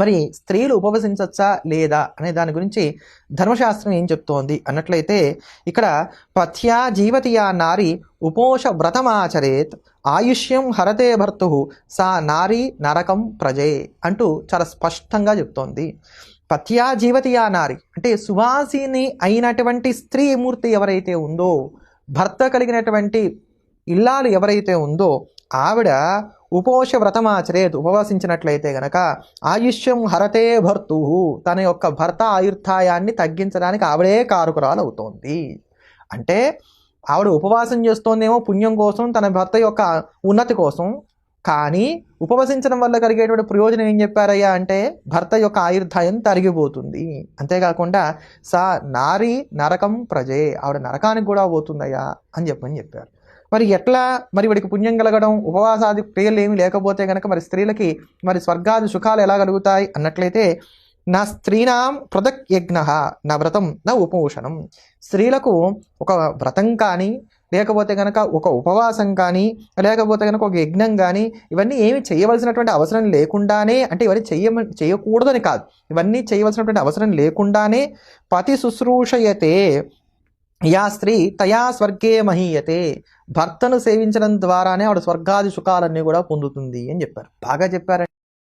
మరి స్త్రీలు ఉపవసించచ్చా లేదా అనే దాని గురించి ధర్మశాస్త్రం ఏం చెప్తోంది? అన్నట్లయితే ఇక్కడ పథ్యా జీవతియా నారి ఉపోష వ్రతమాచరేత్ ఆయుష్యం హరతే భర్తు సా నారీ నరకం ప్రజే అంటూ చాలా స్పష్టంగా చెప్తోంది. పథ్యా జీవతియా నారి అంటే సువాసిని అయినటువంటి స్త్రీ మూర్తి ఎవరైతే ఉందో భర్త కలిగినటువంటి ఇల్లాలు ఎవరైతే ఉందో ఆవిడ ఉపోష వ్రతమాచరేత్ ఉపవసించినట్లయితే గనక ఆయుష్యం హరతే భర్తు. తన యొక్క భర్త ఆయుర్ధాయాన్ని తగ్గించడానికి ఆవిడే కారుకురాలు అవుతోంది అంటే ఆవిడ ఉపవాసం చేస్తోందేమో పుణ్యం కోసం తన భర్త యొక్క ఉన్నతి కోసం. కానీ ఉపవసించడం వల్ల కలిగేటువంటి ప్రయోజనం ఏం చెప్పారయ్యా అంటే భర్త యొక్క ఆయుర్ధాయం తరిగిపోతుంది. అంతేకాకుండా సా నారీ నరకం ప్రజే ఆవిడ నరకానికి కూడా పోతుందయ్యా అని చెప్పని చెప్పారు. మరి ఎట్లా మరి వాడికి పుణ్యం కలగడం ఉపవాసాది క్రియలు ఏమి లేకపోతే కనుక మరి స్త్రీలకి మరి స్వర్గాది సుఖాలు ఎలా కలుగుతాయి అన్నట్లయితే నా స్త్రీనాం పృథక్ యజ్ఞ నా వ్రతం నా ఉపభూషణం స్త్రీలకు ఒక వ్రతం కానీ లేకపోతే కనుక ఒక ఉపవాసం కానీ లేకపోతే కనుక ఒక యజ్ఞం కానీ ఇవన్నీ ఏమి చేయవలసినటువంటి అవసరం లేకుండానే అంటే ఇవన్నీ చెయ్య చేయకూడదని కాదు. ఇవన్నీ చేయవలసినటువంటి అవసరం లేకుండానే పతి శుశ్రూషయతే యా స్త్రీ తయా స్వర్గే మహీయతే. భర్తను సేవించడం ద్వారానే ఆవిడ స్వర్గాది సుఖాలన్నీ కూడా పొందుతుంది అని చెప్పారు. బాగా చెప్పారండి.